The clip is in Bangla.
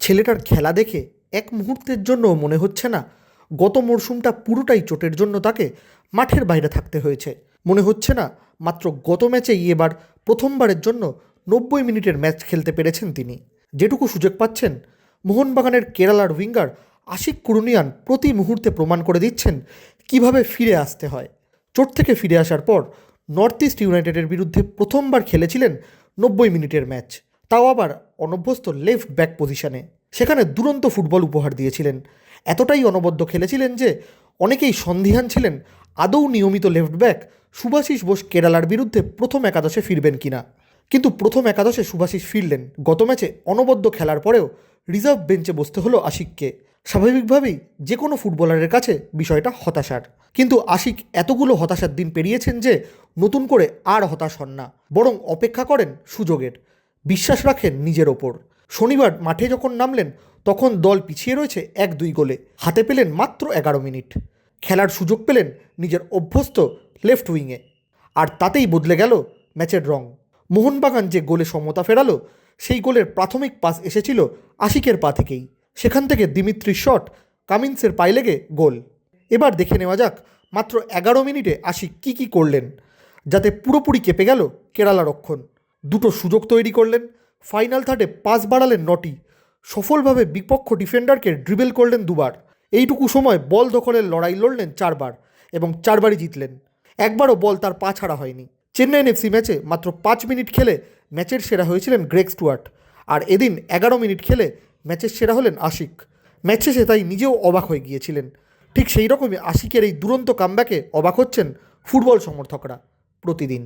ছেলেটার খেলা দেখে এক মুহূর্তের জন্য মনে হচ্ছে না, গত মরশুমটা পুরোটাই চোটের জন্য তাকে মাঠের বাইরে থাকতে হয়েছে। মনে হচ্ছে না, মাত্র গত ম্যাচেই এবার প্রথমবারের জন্য নব্বই মিনিটের ম্যাচ খেলতে পেরেছেন তিনি। যেটুকু সুযোগ পাচ্ছেন, মোহনবাগানের কেরালার উইঙ্গার আশিক কুরুনিয়ান প্রতি মুহূর্তে প্রমাণ করে দিচ্ছেন কীভাবে ফিরে আসতে হয়। চোট থেকে ফিরে আসার পর নর্থ ইস্ট ইউনাইটেডের বিরুদ্ধে প্রথমবার খেলেছিলেন নব্বই মিনিটের ম্যাচ। তাও আবার অনভ্যস্ত লেফট ব্যাক পজিশনে সেখানে দুরন্ত ফুটবল উপহার দিয়েছিলেন। এতটাই অনবদ্য খেলেছিলেন যে অনেকেই সন্দিহান ছিলেন, আদৌ নিয়মিত লেফট ব্যাক সুভাশিস বোস কেরালার বিরুদ্ধে প্রথম একাদশে ফিরবেন কিনা। কিন্তু প্রথম একাদশে সুভাশিস ফিরলেন। গত ম্যাচে অনবদ্য খেলার পরেও রিজার্ভ বেঞ্চে বসতে হলো আশিককে। স্বাভাবিকভাবেই যে কোনো ফুটবলারের কাছে বিষয়টা হতাশার। কিন্তু আশিক এতগুলো হতাশার দিন পেরিয়েছেন যে নতুন করে আর হতাশ হন না, বরং অপেক্ষা করেন সুযোগের। বিশ্বাস রাখেন নিজের ওপর। শনিবার মাঠে যখন নামলেন, তখন দল পিছিয়ে রয়েছে এক দুই গোলে। হাতে পেলেন মাত্র এগারো মিনিট। খেলার সুযোগ পেলেন নিজের অভ্যস্ত লেফট উইংয়ে। আর তাতেই বদলে গেল ম্যাচের রং। মোহনবাগান যে গোলে সমতা ফেরালো, সেই গোলের প্রাথমিক পাস এসেছিল আশিকের পা থেকেই। সেখান থেকে দিমিত্রি শট, কামিন্সের পায়ে লেগে গোল। এবার দেখে নেওয়া যাক মাত্র এগারো মিনিটে আশিক কী কী করলেন, যাতে পুরোপুরি কেঁপে গেল কেরালা রক্ষণ। দুটো সুযোগ তৈরি করলেন। ফাইনাল থার্ডে পাস বাড়ালেন নটি। সফলভাবে বিপক্ষ ডিফেন্ডারকে ড্রিবেল করলেন দুবার। এইটুকু সময় বল দখলের লড়াই লড়লেন চারবার এবং চারবারই জিতলেন। একবারও বল তার পা ছাড়া হয়নি। চেন্নাইন এফসি ম্যাচে মাত্র পাঁচ মিনিট খেলে ম্যাচের সেরা হয়েছিলেন গ্রেগ স্টুয়ার্ট। আর এদিন এগারো মিনিট খেলে ম্যাচের সেরা হলেন আশিক। ম্যাচ শেষে তাই নিজেও অবাক হয়ে গিয়েছিলেন। ঠিক সেই রকমই আশিকের এই দুরন্ত কামব্যাকে অবাক হচ্ছেন ফুটবল সমর্থকরা প্রতিদিন।